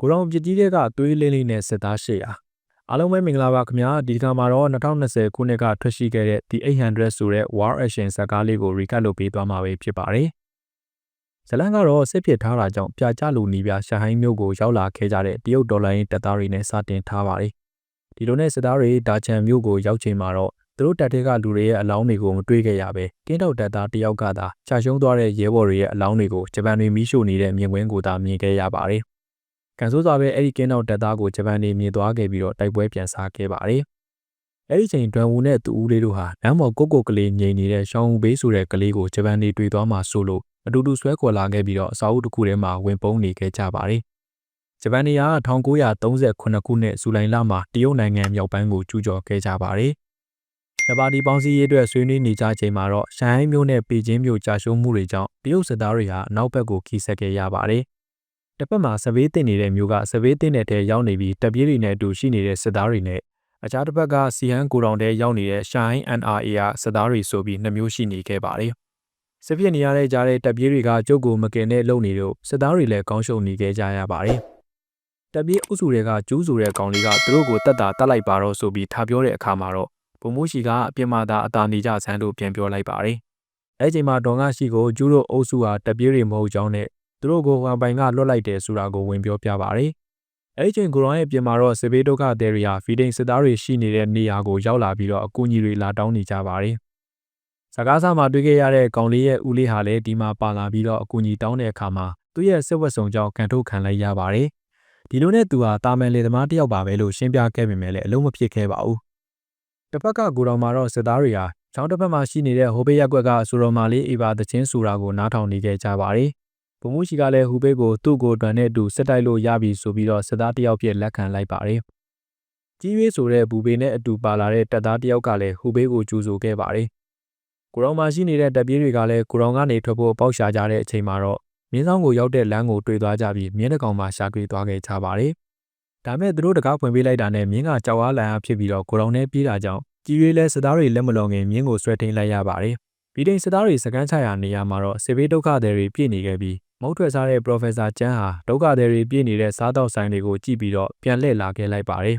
ကိုရောင်ပြစ်ကြီးတွေကသွေးလင်းလေးနဲ့စစ်သား800အားလုံးပဲမင်္ဂလာပါခင်ဗျာဒီကမှာတော့2020ခုနှစ်ကထွက်ရှိခဲ့တဲ့ The 800ဆိုတဲ့ War Action ဇာတ်ကားလေးကို recap လုပ်ပေးသွားမှာပဲဖြစ်ပါတယ်ဇလန်ကတော့စစ်ဖြစ်ထားတာကြောင့်ပြာကျလူနီးပြရှာဟိုင်းမျိုးကိုရောက်လာခဲ့ကြတဲ့တရုတ်ဒေါ်လာရင်းတပ်သားတွေနဲ့စတင်ထားပါတယ်ဒီလိုနဲ့စစ်သားတွေဒါချန်မျိုးကိုရောက်ချိန်မှာတော့သူတို့တပ်ထဲကလူတွေရဲ့အလောင်းတွေကိုမတွေ့ခဲ့ရပဲကင်းတောက်တပ်သားတယောက်ကသာချာရှုံးသွားတဲ့ရဲဘော်တွေရဲ့အလောင်းတွေကိုဂျပန်တွေမီးရှို့နေတဲ့မြင်ကွင်းကိုသာမြင်ခဲ့ရပါတယ်။ ကန်ဆိုးစွာပဲအဲ့ဒီကင်းတောက်တပ်သားကိုဂျပန်တွေမြင်သွားခဲ့ပြီးတော့တိုက်ပွဲပြန်စားခဲ့ပါတယ်။အဲ့ဒီချိန်ဒွန်ဝူနဲ့သူဦးလေးတို့ဟာနမ်းမော်ကိုကိုကလေးငြိမ်နေတဲ့ရှောင်းဦးဘေးဆိုတဲ့ကလေးကိုဂျပန်တွေတွေ့သွားမှဆိုလို့အတူတူဆွဲခေါ်လာခဲ့ပြီးတော့အစာအုပ်တစ်ခုထဲမှာဝင်ပုန်းနေခဲ့ကြပါတယ်။ဂျပန်တွေက1938ခုနှစ်ဇူလိုင်လမှာတရုတ်နိုင်ငံမြောက်ပိုင်းကိုကျူးကျော်ခဲ့ကြပါတယ်။နပါတီပေါင်းစည်းရေးအတွက်ဆွေးနွေးနေကြချိန်မှာတော့ရှန်ဟိုင်းမြို့နဲ့ပေကျင်းမြို့ကြာရှုံးမှုတွေကြောင့်တရုတ်စစ်သားတွေဟာအနောက်ဘက်ကိုခီးဆက်ခဲ့ရပါတယ်။ တစ်ဖက်မှာစပေးတင်နေတဲ့မြို့ကစပေးတင်တဲ့ထဲရောက်နေပြီးတပ်ပြေးတွေနဲ့အတူရှိနေတဲ့စစ်သားတွေနဲ့အခြားတစ်ဖက်ကစီဟန်ကိုတောင်တဲရောက်နေတဲ့ရှန်ဟိုင်း NRA ကစစ်သားတွေဆိုပြီးနှမျိုးရှိနေခဲ့ပါတယ်။စစ်ဖြစ်နေရတဲ့ကြားတဲ့တပ်ပြေးတွေကကျုပ်ကိုမကင်နဲ့လုံနေတော့စစ်သားတွေလည်းကောင်းရှုံနေခဲ့ကြရပါတယ်။တပ်ပြေးအုပ်စုတွေကကျူးဆိုတဲ့ကောင်လေးကသူတို့ကိုတတ်တာတတ်လိုက်ပါတော့ဆိုပြီးထားပြောတဲ့အခါမှာတော့ဗိုလ်မှူးရှိကအပြင်မှာသာအသာနေကြဆန်းလို့ပြန်ပြောလိုက်ပါတယ်။အဲချိန်မှာဒေါ်ငါရှိကိုကျူးတို့အုပ်စုဟာတပြေးတွေမဟုတ်ကြောင်းနဲ့ သူတို့ကိုဟန်ပိုင်ကလွတ်လိုက်တယ်ဆိုတာကိုဝင်ပြောပြပါတယ်။အဲဒီချိန်ကိုရောရဲ့ပြင်မှာတော့စစ်ဘေးဒုက္ခသည်တွေဟာဖီဒိန်စစ်သားတွေရှိနေတဲ့နေရာကိုရောက်လာပြီးတော့အကူအညီတွေလာတောင်းနေကြပါတယ်။စကားစားမှာတွေ့ခဲ့ရတဲ့ကောင်လေးရဲ့ဦးလေးဟာလည်းဒီမှာပါလာပြီးတော့အကူအညီတောင်းတဲ့အခါမှာသူ့ရဲ့စစ်ဝတ်ဆောင်ကြောင့်ကန်ထုတ်ခံလိုက်ရပါတယ်။ဒီလိုနဲ့သူဟာတာမန်လေသမားတစ်ယောက်ပါပဲလို့ရှင်းပြခဲ့ပေမဲ့လည်းအလုံးမဖြစ်ခဲ့ပါဘူးတစ်ဖက်ကကိုတော်မှာတော့စစ်သားတွေဟာချောင်းတစ်ဖက်မှာရှိနေတဲ့ဟိုဘေးရက်ကွက်ကဆူတော်မာလေးအေပါတချင်းဆူတာကိုနားထောင်နေခဲ့ကြပါတယ်။ ဗိုလ်မှူးရှိကလည်းဟူဘေးကိုသူ့ကိုတွန်နဲ့အတူစစ်တိုက်လို့ရပြီဆိုပြီးတော့စစ်သားတယောက်ပြည့်လက်ခံလိုက်ပါတယ်။ကြီးရွေးဆိုတဲ့ဘူဘေနဲ့အတူပါလာတဲ့တပ်သားတယောက်ကလည်းဟူဘေးကိုကြိုဆိုခဲ့ပါတယ်။ကိုရောင်မှာရှိနေတဲ့တပ်ပြေးတွေကလည်းကိုရောင်ကနေထွက်ဖို့ပေါက်ရှာကြတဲ့အချိန်မှာတော့မြင်းဆောင်ကိုရောက်တဲ့လမ်းကိုတွေ့သွားကြပြီးမြင်းတကောင်မှရှာတွေ့သွားခဲ့ကြပါတယ်။ဒါမဲ့သူတို့တကားဖွင့်ပေးလိုက်တာနဲ့မြင်းကကြောက်အားလန့်အားဖြစ်ပြီးတော့ကိုရောင်နဲ့ပြေးတာကြောင့်ကြီးရွေးလဲစစ်သားတွေလက်မလွန်ခင်မြင်းကိုဆွဲထိန်လိုက်ရပါတယ်။ပြီးတဲ့စစ်သားတွေစကန်းချရာနေရာမှာတော့စစ်ဘေးဒုက္ခသည်တွေပြည့်နေခဲ့ပြီး မုတ်ထွက်စားတဲ့ Professor ကျန်းဟာဒုက္ခသည်တွေပြည့်နေတဲ့စားတော့ဆိုင်တွေကိုကြည့်ပြီးတော့ပြန်လှည့်လာခဲ့လိုက်ပါတယ်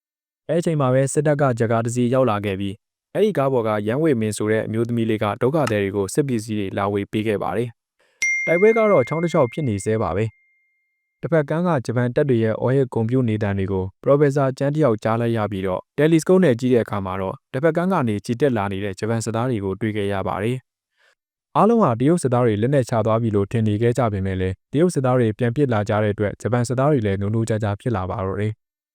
။အဲအချိန်မှာပဲစစ်တပ်ကဂျကားတစီရောက်လာခဲ့ပြီးအဲ့ဒီကားပေါ်ကရန်ဝေမင်းဆိုတဲ့အမျိုးသမီးလေးကဒုက္ခသည်တွေကိုစစ်ပစ္စည်းတွေလာဝေပေးခဲ့ပါတယ်။တိုက်ပွဲကတော့ချောင်းတစ်ချောင်းဖြစ်နေသေးပါပဲ။တစ်ဖက်ကန်းကဂျပန်တပ်တွေရဲ့အော်ဟစ်ဂုံပြူနေတန်တွေကိုပရိုဖက်ဆာကျန်းတယောက်ကြားလိုက်ရပြီးတော့တယ်လီစကုပ်နဲ့ကြည့်တဲ့အခါမှာတော့တစ်ဖက်ကန်းကနေကြည်တက်လာနေတဲ့ဂျပန်စစ်သားတွေကိုတွေ့ခဲ့ရပါတယ်။ အားလုံးဟာတရုတ်စစ်သားတွေလက်နက်ချသွားပြီလို့ထင်နေခဲ့ကြပေမဲ့လည်းတရုတ်စစ်သားတွေပြန်ပစ်လာကြတဲ့အတွက်ဂျပန်စစ်သားတွေလည်းနုံနုံကြကြဖြစ်လာပါတော့တယ်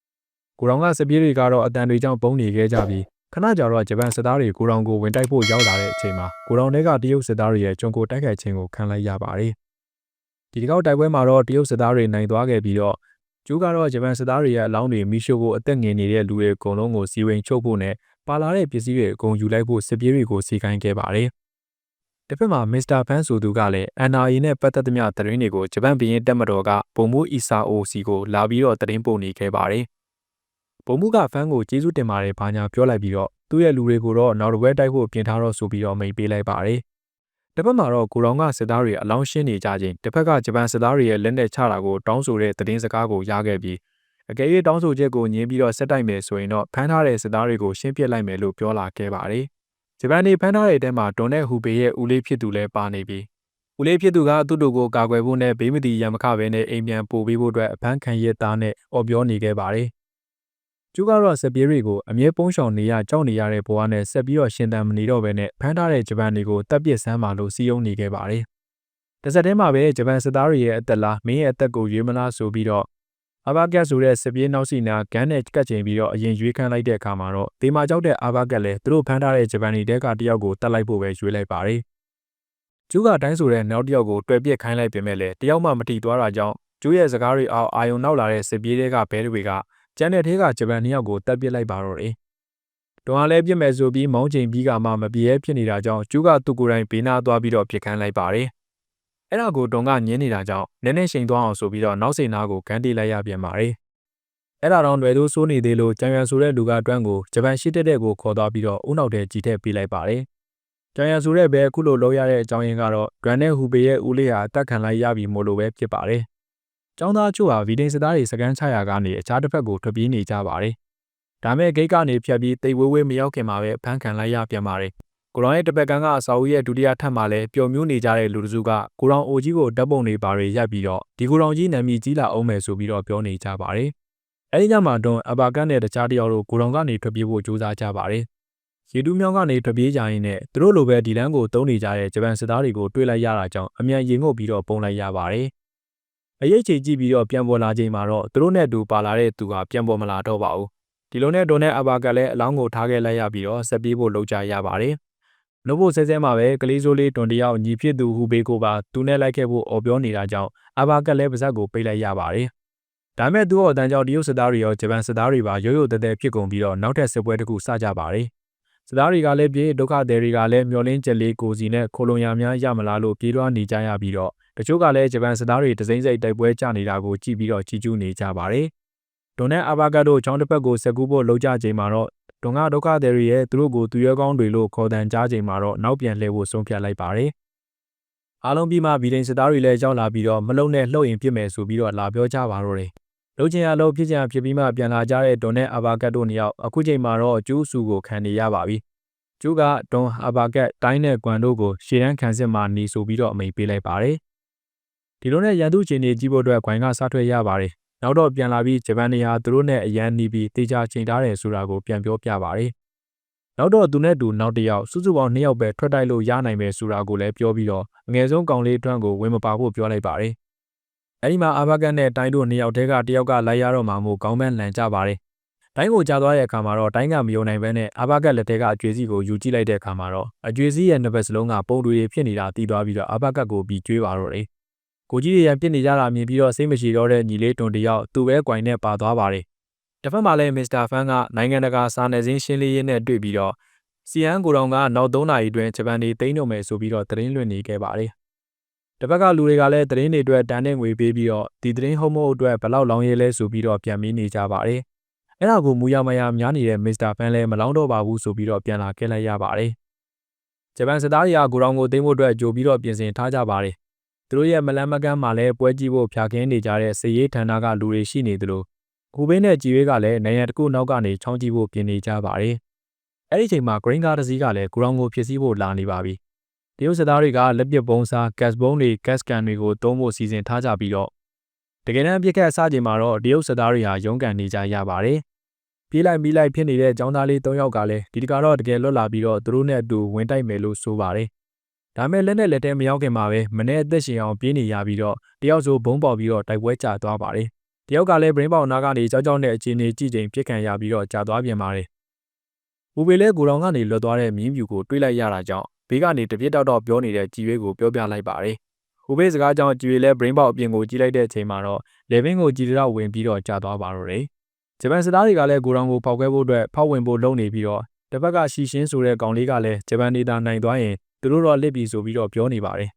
။ကိုရောင်ကစစ်ပြေးတွေကတော့အတန်တွေကြောင့်ပုံနေခဲ့ကြပြီးခဏကြာတော့ဂျပန်စစ်သားတွေကိုရောင်ကိုဝင်တိုက်ဖို့ရောက်လာတဲ့အချိန်မှာကိုရောင်တွေကတရုတ်စစ်သားတွေရဲ့ကြုံကိုတိုက်ခိုက်ခြင်းကိုခံလိုက်ရပါတယ်။ဒီတစ်ခေါက်တိုက်ပွဲမှာတော့တရုတ်စစ်သားတွေနိုင်သွားခဲ့ပြီးတော့ကျူးကတော့ဂျပန်စစ်သားတွေရဲ့အလောင်းတွေမီရှို့ဖို့အသက်ငင်နေတဲ့လူတွေအကုန်လုံးကိုစီဝင်ချုပ်ဖို့နဲ့ပါလာတဲ့ပစ္စည်းတွေအကုန်ယူလိုက်ဖို့စစ်ပြေးတွေကိုစီကိုင်းခဲ့ပါတယ်။ တစ်ဖက်မှာမစ္စတာဖန်ဆိုသူကလည်း NRA နဲ့ပတ်သက်သမျှသတင်းတွေကိုဂျပန်ပြည်ရင်တက်မတော်ကပုံမှုအီဆာအိုစီကိုလာပြီးတော့သတင်းပို့နေခဲ့ပါတယ်။ပုံမှုကဖန်ကိုကျေးဇူးတင်ပါတယ်ဘာညာပြောလိုက်ပြီးတော့သူ့ရဲ့လူတွေကိုတော့နောက်တစ်ဝဲတိုက်ဖို့ပြင်ထားတော့ဆိုပြီးတော့မိန်ပေးလိုက်ပါတယ်။တစ်ဖက်မှာတော့ကိုရောင်ကစစ်သားတွေအလောင်းရှင်းနေကြချိန်တစ်ဖက်ကဂျပန်စစ်သားတွေရဲ့လက်နက်ချတာကိုတောင်းဆိုတဲ့သတင်းစကားကိုရခဲ့ပြီးအကယ်၍တောင်းဆိုချက်ကိုညင်းပြီးတော့ဆက်တိုက်မယ်ဆိုရင်တော့ဖမ်းထားတဲ့စစ်သားတွေကိုရှင်းပြလိုက်မယ်လို့ပြောလာခဲ့ပါတယ်။ ဂျပန်နေဖမ်းထားတဲ့အထဲမှာဒွန်နဲ့ဟူပေရဲ့ဦးလေးဖြစ်သူလည်းပါနေပြီးဦးလေးဖြစ်သူကသူ့တို့ကိုကာကွယ်ဖို့နဲ့ဘေးမတီရံမခပဲနဲ့အိမ်ပြန်ပို့ပေးဖို့အတွက်အဖမ်းခံရသားနဲ့အော်ပြောနေခဲ့ပါတယ်ကျူကတော့စပြေးတွေကိုအမြဲပုံးရှောင်နေရကြောက်နေရတဲ့ဘဝနဲ့ဆက်ပြီးတော့ရှင်သန်မနေတော့ဘဲနဲ့ဖမ်းထားတဲ့ဂျပန်တွေကိုတပ်ပစ်ဆန်းပါလို့စီယုံနေခဲ့ပါတယ်။တစ်စက်တည်းမှာပဲဂျပန်စစ်သားတွေရဲ့အသက်လားမင်းရဲ့အသက်ကိုရွေးမလားဆိုပြီးတော့ အာဘာကက်ဆိုတဲ့စပြေးနောက်စီနာဂန်းနဲ့ကတ်ချိန်ပြီးတော့အရင်ရွေးခန်းလိုက်တဲ့အခါမှာတော့ဒေမာကြောက်တဲ့အာဘာကက်လည်းသူတို့ဖမ်းထားတဲ့ဂျပန်တွေတဲကတယောက်ကိုတတ်လိုက်ဖို့ပဲရွေးလိုက်ပါတယ်။ကျူးကတိုင်းဆိုတဲ့နောက်တစ်ယောက်ကိုတွယ်ပြစ်ခိုင်းလိုက်ပြင်မဲ့လည်းတယောက်မှမတီသွားတာကြောင့်ကျူးရဲ့စကားတွေအောင်အာယုံနောက်လာတဲ့စပြေးတွေကဘဲတွေကကျန်တဲ့ထဲကဂျပန်နှစ်ယောက်ကိုတပ်ပစ်လိုက်ပါတော့တယ်။တွန်အားလဲပြစ်မယ်ဆိုပြီးမောင်းချိန်ပြီးကမှမပြေဲဖြစ်နေတာကြောင့်ကျူးကသူ့ကိုယ်တိုင်ဘေးနာသွားပြီးတော့ပြစ်ခန်းလိုက်ပါတယ်။ အဲ့ဒါကိုတွန်ကညင်းနေတာကြောင့်နည်းနည်းရှိန်သွားအောင်ဆိုပြီးတော့နောက်စိန်နာကိုဂန်းတီးလိုက်ရပြန်ပါတယ်။အဲ့ဒါတော့ຫນွယ်သိုးစိုးနေသေးလို့ကြံရံဆိုတဲ့လူကတွန်းကိုဂျပန်ရှိတက်တဲ့ကိုခေါ်သွားပြီးတော့ဦးနောက်တဲ့ကြည်ထက်ပေးလိုက်ပါတယ်။ကြံရံဆိုတဲ့ဘဲအခုလိုလောက်ရတဲ့အကြောင်းရင်းကတော့ဒွန်နဲ့ဟူပေရဲ့ဦးလေးဟာတတ်ခံလိုက်ရပြီမို့လို့ပဲဖြစ်ပါတယ်။ ចောင်းသားချို့ဟာဗီဒိန်စစ်သားတွေစကန်ချရာကနေအခြားတစ်ဖက်ကိုထွက်ပြေးနေကြပါတယ်။ဒါမဲ့ဂိတ်ကနေဖြတ်ပြီးတိတ်ဝေးဝေးမရောက်ခင်မှာပဲဖမ်းခံလိုက်ရပြန်ပါတယ်။ ကိုရောင်ရဲ့တပက်ကန်ကအစာအုပ်ရဲ့ဒုတိယထပ်မှာလည်းပျော်မျိုးနေကြတဲ့လူတစုကကိုရောင်အိုကြီးကိုဓာတ်ပုံတွေပါတွေရိုက်ပြီးတော့ဒီကိုရောင်ကြီးနာမည်ကြီးလာအောင်မယ်ဆိုပြီးတော့ပြောနေကြပါတယ်။အဲဒီညမှာတွန်းအဘာကန်နဲ့တခြားတယောက်တို့ကိုရောင်ကနေထွက်ပြေးဖို့ကြိုးစားကြပါတယ်။ရေတူးမြောင်းကနေထွက်ပြေးကြရင်းနဲ့သူတို့လိုပဲဒီလန်းကိုတုံးနေကြတဲ့ဂျပန်စစ်သားတွေကိုတွေ့လိုက်ရတာကြောင့်အမြန်ရင်ငုတ်ပြီးတော့ပုံလိုက်ရပါတယ်။အရေးချေကြည့်ပြီးတော့ပြန်ပေါ်လာချိန်မှာတော့သူတို့နဲ့အတူပါလာတဲ့သူဟာပြန်ပေါ်မလာတော့ပါဘူး။ဒီလိုနဲ့ဒွန်နဲ့အဘာကလည်းအလောင်းကိုထားခဲ့လိုက်ရပြီးတော့ဆက်ပြေးဖို့လုပ်ကြရပါတယ်။ နှုတ်ဖို့ဆဲဆဲမှာပဲကလေးစိုးလေးတွန်တယောက်ညီဖြစ်သူဟူဘေးကိုပါသူနဲ့လိုက်ခဲ့ဖို့အော်ပြောနေတာကြောင့်အဘာကလည်းပါဇက်ကိုပိတ်လိုက်ရပါတယ်။ဒါမဲ့သူ့အတန်းကြောင့်တရုတ်စစ်သားတွေရောဂျပန်စစ်သားတွေပါရိုးရိုးတဲတဲဖြစ်ကုန်ပြီးတော့နောက်ထပ်စစ်ပွဲတစ်ခုစကြပါတယ်။စစ်သားတွေကလည်းပြေးဒုက္ခသည်တွေကလည်းမျောလင်းချက်လေးကိုစီနဲ့ခိုလုံရများရမလားလို့ပြေးလွှားနေကြရပြီးတော့တချို့ကလည်းဂျပန်စစ်သားတွေတစိမ့်စိတ်တိုက်ပွဲကြနေတာကိုကြည့်ပြီးတော့ကြီးကျူးနေကြပါတယ်။ဒွန်နဲ့အဘာကတို့ချောင်းတစ်ဖက်ကိုစက်ကူးဖို့လှုပ်ကြချိန်မှာတော့ ဒွန်ကဒုက္ခသည်တွေရဲ့သူတို့ကိုသူရဲကောင်းတွေလို့ခေါ်တန်ကြားချိန်မှာတော့နောက်ပြန်လှည့်ဖို့ဆုံးဖြတ်လိုက်ပါတယ်။အားလုံးပြီးမှဗီဒိန်စစ်သားတွေလည်းရောက်လာပြီးတော့မလုံနဲ့လှုပ်ရင်ပြစ်မယ်ဆိုပြီးတော့လာပြောကြပါတော့တယ်။လှုပ်ချင်ရလို့ဖြစ်ချင်ဖြစ်ပြီးမှပြန်လာကြတဲ့ဒွန်နဲ့အဘာကတ်တို့နှစ်ယောက်အခုချိန်မှာတော့ကျူးစုကိုခံနေရပါပြီ။ကျူးကဒွန်အဘာကတ်တိုင်းနဲ့ကွမ်တို့ကိုရှေ့တန်းခံစစ်မှနေဆိုပြီးတော့အမိန်ပေးလိုက်ပါတယ်။ဒီလိုနဲ့ရန်သူချင်းတွေကြီးဖို့အတွက်ခွင်ကစားထွက်ရပါတယ်။ နောက်တော့ပြန်လာပြီးဂျပန်နေဟာသူတို့နဲ့အရန်နီးပြီးတေချာချိန်ထားတယ်ဆိုတာကိုပြန်ပြောပြပါတယ်။နောက်တော့သူနဲ့တူနောက်တစ်ယောက်စုစုပေါင်းနှစ်ယောက်ပဲထွက်တိုက်လို့ရနိုင်မယ်ဆိုတာကိုလည်းပြောပြီးတော့အငယ်ဆုံးကောင်လေးအတွန်းကိုဝင်မပါဖို့ပြောလိုက်ပါတယ်။အဲဒီမှာအာဘကန်နဲ့တိုင်းတို့နှစ်ယောက်တည်းကတယောက်ကလိုက်ရတော့မှမို့ကောင်းပန်းလန်ကြပါတယ်။တိုင်းကိုကြားသွားတဲ့အခါမှာတော့တိုင်းကမယုံနိုင်ဘဲနဲ့အာဘကတ်လက်ထဲကအကျွေးစီကိုယူကြည့်လိုက်တဲ့အခါမှာတော့အကျွေးစီရဲ့နှစ်ဘက်စလုံးကပုံတွေဖြစ်နေတာတီးသွားပြီးတော့အာဘကတ်ကိုပြီးကျွေးပါတော့တယ်။ ကိုကြီးတွေရန်ပြစ်နေကြတာမြင်ပြီးတော့စိတ်မရှိတော့တဲ့ညီလေးတွန်တယောက်သူ့ပဲကွိုင်နဲ့ပါသွားပါတယ်။တစ်ဖက်မှာလည်းမစ္စတာဖန်ကနိုင်ငံတကာစာနယ်ဇင်းရှင်းလင်းရေးနဲ့တွေ့ပြီးတော့စီယန်ကိုတောင်ကနောက်3နာရီအတွင်းဂျပန်တွေတိမ့်တော့မယ်ဆိုပြီးတော့သတင်းလွှင့်နေခဲ့ပါတယ်။တစ်ဖက်ကလူတွေကလည်းသတင်းတွေအတွက်တန်တဲ့ငွေပေးပြီးတော့ဒီသတင်းဟုတ်မဟုတ်အတွက်ဘလောက်လောင်းရဲလဲဆိုပြီးတော့ပြန်မင်းနေကြပါတယ်။အဲ့ဒါကိုမူရမရများနေတဲ့မစ္စတာဖန်လည်းမလောင်းတော့ပါဘူးဆိုပြီးတော့ပြန်လာခဲ့လိုက်ရပါတယ်။ဂျပန်စစ်သားတွေကကိုတောင်ကိုသိမ်းဖို့အတွက်ကြိုပြီးတော့ပြင်ဆင်ထားကြပါတယ် သူတို့ရဲ့မလန်းမကန်းမှာလည်းပွဲကြည့်ဖို့ဖြာခင်းနေကြတဲ့စည်ရေးဌာနကလူတွေရှိနေသလိုကိုဘေးနဲ့ကြည်ရွေးကလည်းနိုင်ရန်တစ်ခုနောက်ကနေချောင်းကြည့်ဖို့ပြင်နေကြပါတယ်။အဲ့ဒီချိန်မှာ green card တစ်စီးကလည်းကိုရောင်ကိုဖြစ်စည်းဖို့လာနေပါပြီ။တရုတ်စစ်သားတွေကလက်ပစ်ပုံးစား gas ဘုံးတွေ gas can တွေကိုတုံးဖို့စီစဉ်ထားကြပြီးတော့တကယ်တမ်းပြစ်ခတ်အစချိန်မှာတော့တရုတ်စစ်သားတွေဟာရုန်းကန်နေကြရပါတယ်။ပြေးလိုက်ပြီးလိုက်ဖြစ်နေတဲ့ចောင်းသားလေး၃ယောက်ကလည်းဒီတကတော့တကယ်လွတ်လာပြီးတော့သူတို့နဲ့အတူဝင်တိုက်မယ်လို့ဆိုပါတယ် ဒါမဲ့လက်နဲ့လက်ထဲမရောက်ခင်မှာပဲမနေ့အသက်ရှင်အောင်ပြေးနေရပြီးတော့တယောက်ဆိုဘုံပေါက်ပြီးတော့တိုက်ပွဲကျသွားပါတယ်။တယောက်ကလည်း brain ပေါက်နာကနေကြောက်ကြောက်နဲ့အခြေအနေကြည့်ချိန်ပြစ်ခံရပြီးတော့ကြာသွားပြန်ပါတယ်။ဘူပေလဲကိုတော်ကနေလွတ်သွားတဲ့မြင်းပြူကိုတွေးလိုက်ရတာကြောင့်ဘေးကနေတပြစ်တောက်တော့ပြောနေတဲ့ကြည်ရွေးကိုပြောပြလိုက်ပါတယ်။ဟိုဘေးစကားကြောင့်ကြည်ရွေးလဲ brain ပေါက်အပြင်ကိုကြည့်လိုက်တဲ့အချိန်မှာတော့ level ကိုကြည်တော့ဝင်ပြီးတော့ကြာသွားပါတော့တယ်။ဂျပန်စစ်သားတွေကလည်းကိုတော်ကိုဖောက်ခွဲဖို့အတွက်ဖောက်ဝင်ဖို့လုပ်နေပြီးတော့တစ်ဖက်ကရှီရှင်းဆိုတဲ့ကောင်လေးကလည်းဂျပန်ဒေတာနိုင်သွားရင် သူတို့တော့လစ်ပြီဆိုပြီးတော့ပြောနေပါတယ်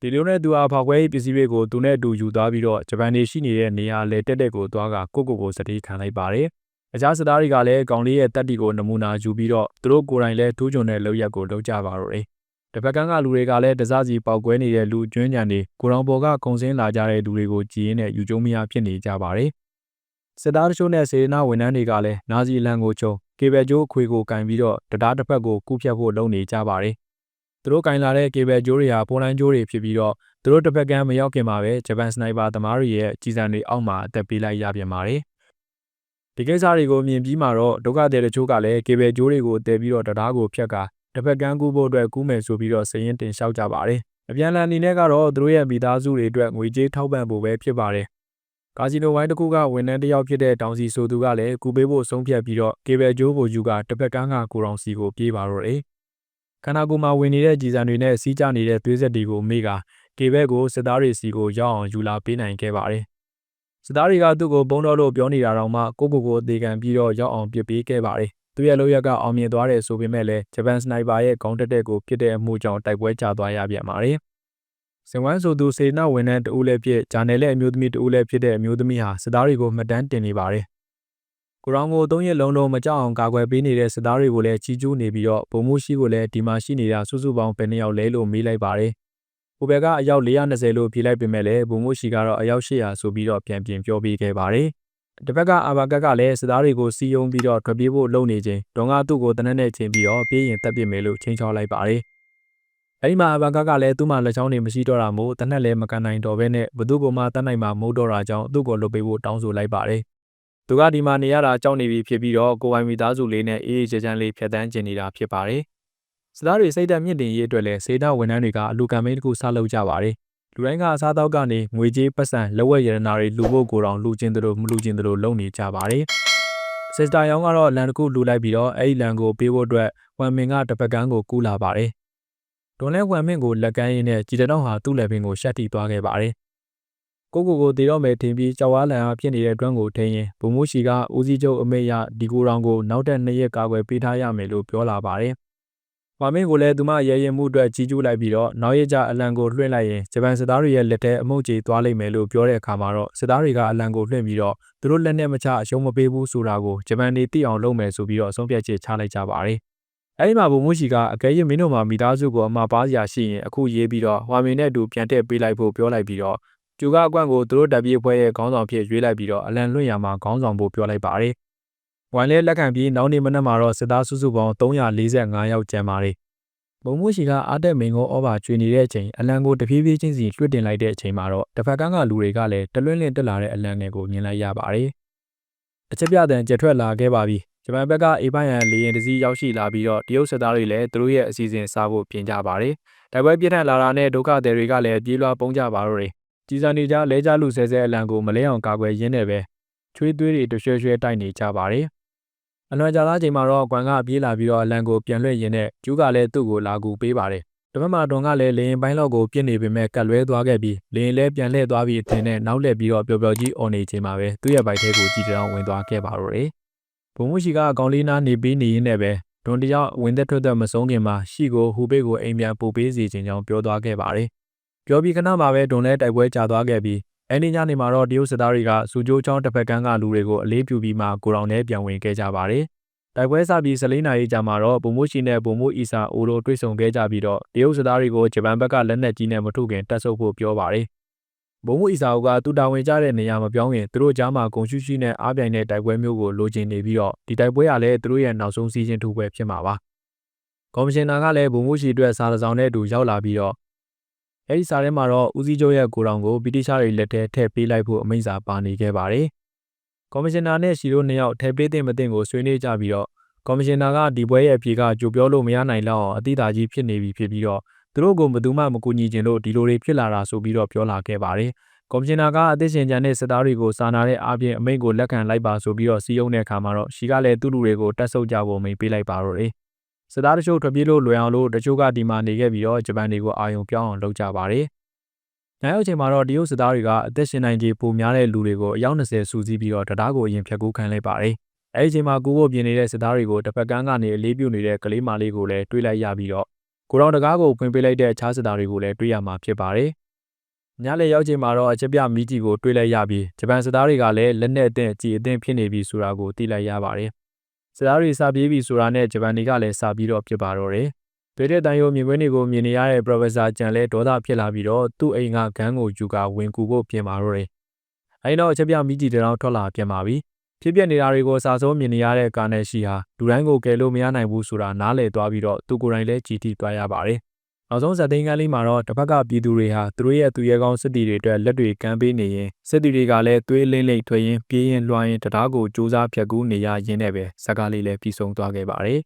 ဒီလိုနဲ့သူဟာဖောက်ခွဲရေးပစ္စည်းတွေကိုသူနဲ့အတူယူသွားပြီးတော့ဂျပန်နေရှိနေတဲ့နေရာလေတက်တက်ကိုသွားကကိုကိုကိုစတေးခံလိုက်ပါတယ်အခြားစစ်သားတွေကလည်းကောင်လေးရဲ့တက်တီကိုနမူနာယူပြီးတော့သူတို့ကိုယ်တိုင်လည်းထူးချွန်တဲ့လောက်ရက်ကိုလုပ်ကြပါတော့တယ်တစ်ဖက်ကန်းကလူတွေကလည်းတစားစီပေါက်ကွဲနေတဲ့လူကျွမ်းညံတွေကိုရောင်ပေါ်ကခုံစင်းလာကြတဲ့လူတွေကိုကြည်ရင်းနဲ့ယူကျုံမရဖြစ်နေကြပါတယ်စစ်သားတချို့နဲ့စေနာဝန်ထမ်းတွေကလည်းနာဇီလန်ကိုချုံကေဘယ်ကျိုးအခွေကိုကင်ပြီးတော့တရားတစ်ဖက်ကိုကူးဖြတ်ဖို့လုပ်နေကြပါတယ် သူတို့ကင်လာတဲ့ကေဘယ်ဂျိုးတွေဟာပိုလန်ဂျိုးတွေဖြစ်ပြီးတော့သူတို့တစ်ဖက်ကမ်းမရောက်ခင်မှာပဲဂျပန်စနိုက်ပါသမားတွေရဲ့ကြီးစံတွေအောက်မှာအသက်ပေးလိုက်ရပြန်ပါတယ်ဒီကိစ္စတွေကိုမြင်ပြီးမှတော့ဒုက္ခသည်တချို့ကလည်းကေဘယ်ဂျိုးတွေကိုတည်ပြီးတော့တရားကိုဖျက်ကတစ်ဖက်ကမ်းကူးဖို့အတွက်ကူးမယ်ဆိုပြီးတော့စရင်တင်လျှောက်ကြပါတယ်အပြန်လန်အနေနဲ့ကတော့သူတို့ရဲ့မိသားစုတွေအတွက်ငွေကြေးထောက်ပံ့ဖို့ပဲဖြစ်ပါတယ်ကာစီနိုဝိုင်းတစ်ခုကဝန်ထမ်းတစ်ယောက်ဖြစ်တဲ့တောင်စီဆိုသူကလည်းကူပေးဖို့ဆုံးဖြတ်ပြီးတော့ကေဘယ်ဂျိုးကိုယူကတစ်ဖက်ကမ်းကကိုရောင်စီကိုပြေးပါတော့တယ် ခန္ဓာကိုယ်မှာဝင်နေတဲ့ကြည်စံတွေနဲ့စီးကျနေတဲ့သွေးဆက်တွေကိုမေးကကေဘက်ကိုစစ်သားတွေစီကိုရောက်အောင်ယူလာပေးနိုင်ခဲ့ပါတယ်။စစ်သားတွေကသူ့ကိုပုံတော်လို့ပြောနေတာတော့မှကိုကိုကိုအသေးခံပြီးတော့ရောက်အောင်ပြစ်ပေးခဲ့ပါတယ်။သူရဲ့လုပ်ရက်ကအောင်မြင်သွားတယ်ဆိုပေမဲ့လည်းဂျပန်စနိုက်ပါရဲ့ခေါင်းတက်တက်ကိုပြစ်တဲ့အမှုကြောင့်တိုက်ပွဲကျသွားရပြန်ပါတယ်။စင်ဝမ်ဆိုသူစေနာဝန်ထမ်းတဦးလည်းဖြစ်ဂျာနယ်လည်းအမျိုးသမီးတဦးလည်းဖြစ်တဲ့အမျိုးသမီးဟာစစ်သားတွေကိုမှတ်တမ်းတင်နေပါတယ် ကိုရောင်ကို၃ရက်လုံးလုံးမကြောက်အောင်ကာကွယ်ပေးနေတဲ့စစ်သားတွေကိုလည်းချီကျူးနေပြီးတော့ဗိုလ်မှူးရှိကိုလည်းဒီမှာရှိနေတာစုစုပေါင်းဘယ်နှစ်ယောက်လဲလို့မေးလိုက်ပါတယ်။ဘူကိုဘက်ကအယောက်420လို့ဖြေလိုက်ပေမဲ့လည်းဘုံမိုးရှိကတော့အယောက်800ဆိုပြီးတော့ပြန်ပြင်ပြောပေးခဲ့ပါတယ်။တစ်ဖက်ကအာဘာကတ်ကလည်းစစ်သားတွေကိုစီယုံပြီးတော့ထွက်ပြေးဖို့လုပ်နေချိန်ဒေါငါသူ့ကိုတနက်နဲ့ချိန်ပြီးတော့ပြေးရင်တက်ပစ်မယ်လို့ချိန်ချောလိုက်ပါတယ်။အဲဒီမှာအာဘာကတ်ကလည်းသူ့မှာလက်ချောင်းတွေမရှိတော့တာမို့တနက်လည်းမကန်နိုင်တော့ဘဲနဲ့ဘသူ့ကိုမှတတ်နိုင်မှာမဟုတ်တော့တာကြောင့်သူ့ကိုလွတ်ပေးဖို့တောင်းဆိုလိုက်ပါတယ်။ သူကဒီမှာနေရတာကြောက်နေပြီဖြစ်ပြီးတော့ကိုပိုင်မီသားစုလေးနဲ့အေးအေးချမ်းချမ်းလေးဖြတ်တန်းကျင်နေတာဖြစ်ပါတယ်။စစ်သားတွေစိတ်ဓာတ်မြင့်တင်ရေးအတွက်လည်းစေတဝန်ထမ်းတွေကအလူကံမိန်တစ်ခုစလုပ်ကြပါတယ်။လူတိုင်းကအစားတောက်ကနေငွေကြေးပတ်စံလက်ဝက်ရတနာတွေလူဖို့ကိုယ်တော်လူချင်းတို့မလူချင်းတို့လုံနေကြပါတယ်။စစ်တာရောင်းကတော့လန်တစ်ခုလူလိုက်ပြီးတော့အဲ့ဒီလန်ကိုပေးဖို့အတွက်ဝမ်မင်ကတစ်ပတ်ကန်းကိုကူးလာပါတယ်။တွန်လဲဝမ်မင်ကိုလက်ကမ်းရင်းနဲ့ကြည်တောင်ဟာသူ့လက်ပင်ကိုရှက်တီသွားခဲ့ပါတယ်။ ကိုကိုကိုတည်တော့မယ်ထင်ပြီးကြောက်ဝါလန်အားဖြစ်နေတဲ့တွန်းကိုထိရင်ဘုံမိုးရှိကဦးစီးချုပ်အမေရဒီကိုရောင်ကိုနောက်တဲ့နှစ်ရက်ကာကွယ်ပေးထားရမယ်လို့ပြောလာပါတယ်။ဝါမင်းကိုလည်းသူမရဲရင်မှုအတွက်ကြီးကျူးလိုက်ပြီးတော့နောက်ရကြအလံကိုလွှင့်လိုက်ရင်ဂျပန်စစ်သားတွေရဲ့လက်ထဲအမုတ်ကြီးသွားလိမ့်မယ်လို့ပြောတဲ့အခါမှာတော့စစ်သားတွေကအလံကိုလွှင့်ပြီးတော့သူတို့လက်နဲ့မချအရှုံးမပေးဘူးဆိုတာကိုဂျပန်တွေသိအောင်လုပ်မယ်ဆိုပြီးတော့အဆုံးဖြတ်ချက်ချလိုက်ကြပါတယ်။အဲဒီမှာဘုံမှုရှိကအကယ်၍မင်းတို့မှာမိသားစုကိုအမှားပါစရာရှိရင်အခုရေးပြီးတော့ဝါမင်းနဲ့အတူပြန်တက်ပေးလိုက်ဖို့ပြောလိုက်ပြီးတော့ ကျူကအကွန့်ကိုသူတို့တပ်ပြေးဖွဲ့ရဲ့ခေါင်းဆောင်ဖြစ်ရွေးလိုက်ပြီးတော့အလံလွှင့်ရမှာခေါင်းဆောင်ဖို့ပြောလိုက်ပါတယ်။ဝိုင်လဲလက်ခံပြီးနောက်နေ့မနက်မှာတော့စစ်သားစုစုပေါင်း345ယောက်ကျန်ပါတယ်။ဘုံမိုးရှိကအားတက်မင်းကိုဩဘာကျွေနေတဲ့အချိန်အလံကိုတဖြည်းဖြည်းချင်းစီလွှတ်တင်လိုက်တဲ့အချိန်မှာတော့တစ်ဖက်ကန်းကလူတွေကလည်းတလွင့်လင့်တက်လာတဲ့အလံငယ်ကိုမြင်လိုက်ရပါတယ်။အချက်ပြတဲ့ကြက်ထွက်လာခဲ့ပါပြီ။ဂျပန်ဘက်ကအေးပိုင်းရန်လေရင်တစည်းရောက်ရှိလာပြီးတော့တရုတ်စစ်သားတွေလည်းသူတို့ရဲ့အစီအစဉ်စားဖို့ပြင်ကြပါတယ်။တိုက်ပွဲပြင်းထန်လာတာနဲ့ဒုက္ခသည်တွေကလည်းပြေးလွှားပုံကြပါတော့တယ်။ ကြီးစားနေကြလဲကြလူဆဲဆဲအလံကိုမလဲအောင်ကာကွယ်ရင်းနဲ့ပဲချွေးသွေးတွေတရွှဲရွှဲတိုက်နေကြပါတယ်။အလွန်ကြာသားချိန်မှာတော့ကွမ်ကပြေးလာပြီးတော့အလံကိုပြန်လွှဲရင်းနဲ့ကျူးကလည်းသူ့ကိုလာကူပေးပါတယ်။တပတ်မှာတွန်ကလည်းလေရင်ပိုင်းလောက်ကိုပြစ်နေပေမဲ့ကတ်လွဲသွားခဲ့ပြီးလေရင်လည်းပြန်လှည့်သွားပြီးအထင်နဲ့နောက်လှည့်ပြီးတော့ပျော်ပျော်ကြီးអော်နေချိန်မှာပဲသူ့ရဲ့ဘိုက်ထဲကိုကြည်တောင်ဝင်သွားခဲ့ပါတော့တယ်။ဘုံမှုရှိကအကောင်လေးနားနေပြီးနေရင်းနဲ့ပဲတွန်တယောက်ဝင်သက်ထွက်သက်မဆုံးခင်မှာရှီကိုဟူဘေးကိုအိမ်ပြန်ပို့ပေးစီခြင်းကြောင့်ပြောသွားခဲ့ပါတယ်။ ပြောပြီးခဏမှာပဲတွန်လဲတိုက်ပွဲကြာသွားခဲ့ပြီးအဲ့ဒီညနေမှာတော့တရုတ်စစ်သားတွေကစူကြိုးချောင်းတစ်ဖက်ကန်းကလူတွေကိုအလေးပြုပြီးမှကိုရောင်ထဲပြန်ဝင်ခဲ့ကြပါတယ်။တိုက်ပွဲစပြီး14နာရီကြာမှာတော့ဘုံမိုးရှိနဲ့ဘုံမိုးအီစာအိုတို့တွေ့ဆုံခဲ့ကြပြီးတော့တရုတ်စစ်သားတွေကိုဂျပန်ဘက်ကလက်နက်ကြီးနဲ့မထုတ်ခင်တက်ဆုပ်ဖို့ပြောပါတယ်။ဘုံမိုးအီစာအိုကသူတာဝန်ကျတဲ့နေရာမပြောင်းရင်သူတို့ကြားမှာဂုံရှိရှိနဲ့အားပြိုင်တဲ့တိုက်ပွဲမျိုးကိုလိုချင်နေပြီးတော့ဒီတိုက်ပွဲကလည်းသူတို့ရဲ့နောက်ဆုံးစီးချင်းထူပွဲဖြစ်မှာပါ။ကော်မရှင်နာကလည်းဘုံမိုးရှိအတွက်စာတစောင်းနဲ့အတူရောက်လာပြီးတော့ အဲဒီစာထဲမှာတော့ဦးစီးချုပ်ရဲ့ကိုယ်တော်ကိုဗြိတိရှားတွေလက်ထဲထည့်ပေးလိုက်ဖို့အမိန့်စာပါနေခဲ့ပါတယ်။ကော်မရှင်နာနဲ့ရှီရိုနှစ်ယောက်ထည့်ပေးတဲ့မတင်ကိုဆွေးနွေးကြပြီးတော့ကော်မရှင်နာကဒီပွဲရဲ့အဖြေကကြိုပြောလို့မရနိုင်လောက်အောင်အတိအသာကြီးဖြစ်နေပြီဖြစ်ပြီးတော့သူတို့ကဘယ်သူမှမကူညီခြင်းလို့ဒီလိုတွေဖြစ်လာတာဆိုပြီးတော့ပြောလာခဲ့ပါတယ်။ကော်မရှင်နာကအသိရှင်ကြံတဲ့စစ်သားတွေကိုစာနာတဲ့အပြင်အမိန့်ကိုလက်ခံလိုက်ပါဆိုပြီးတော့စီးရုံးတဲ့အခါမှာတော့ရှီကလည်းသူ့လူတွေကိုတက်ဆုပ်ကြဖို့မိန့်ပေးလိုက်ပါတော့တယ်။ စစ်သားတချို့ထွက်ပြေးလို့လွယ်အောင်လို့တချို့ကဒီမှာနေခဲ့ပြီးတော့ဂျပန်တွေကိုအာရုံပြောင်းအောင်လုပ်ကြပါတယ်။ညရောက်ချိန်မှာတော့တရုတ်စစ်သားတွေကအသက်ရှင်နိုင်ခြေပိုများတဲ့လူတွေကိုအယောက်20စုစည်းပြီးတော့တရားကိုအရင်ဖြတ်ကူးခံလိုက်ပါတယ်။အဲဒီချိန်မှာကူဖို့ပြင်နေတဲ့စစ်သားတွေကိုတစ်ဖက်ကန်းကနေအလေးပြုနေတဲ့ကလေးမလေးကိုလည်းတွေးလိုက်ရပြီးတော့ကိုရောင်တကားကိုဖွင့်ပေးလိုက်တဲ့အခြားစစ်သားတွေကိုလည်းတွေးရမှာဖြစ်ပါတယ်။ညလေရောက်ချိန်မှာတော့အချက်ပြမီးကြီးကိုတွေးလိုက်ရပြီးဂျပန်စစ်သားတွေကလည်းလက်နက်အသင့်အကြည့်အသင့်ဖြစ်နေပြီဆိုတာကိုသိလိုက်ရပါတယ်။ စစ်သားတွေစပြေးပြီဆိုတာနဲ့ဂျပန်တွေကလည်းစပြီးတော့ဖြစ်ပါတော့တယ်။တွေ့တဲ့တန်ရုံမြင်ကွင်းတွေကိုမြင်နေရတဲ့ Professor ကျန်လဲဒေါသဖြစ်လာပြီးတော့သူ့အိမ်ကဂန်းကိုယူကဝင်ကူဖို့ပြင်ပါတော့တယ်။အဲဒီတော့အချက်ပြမိကြီးတောင်ထွက်လာပြန်ပါပြီ။ဖြစ်ပျက်နေတာတွေကိုစာစိုးမြင်နေရတဲ့ကာနယ်ရှိဟာလူတိုင်းကိုကယ်လို့မရနိုင်ဘူးဆိုတာနားလည်သွားပြီးတော့သူကိုယ်တိုင်လည်းကြည်တိသွားရပါတယ်။ နောက်ဆုံးဇက်သိန်းကန်းလေးမှာတော့တစ်ဖက်ကပြည်သူတွေဟာသူတို့ရဲ့သူရဲကောင်းစစ်တီတွေအတွက်လက်တွေကမ်းပေးနေရင်စစ်တီတွေကလည်းသွေးလင်းလိမ့်ထွက်ရင်ပြေးရင်လွှားရင်တရားကိုစူးစမ်းဖြတ်ကူးနေရရင်းနဲ့ပဲဇက်ကားလေးလည်းပြီးဆုံးသွားခဲ့ပါတယ်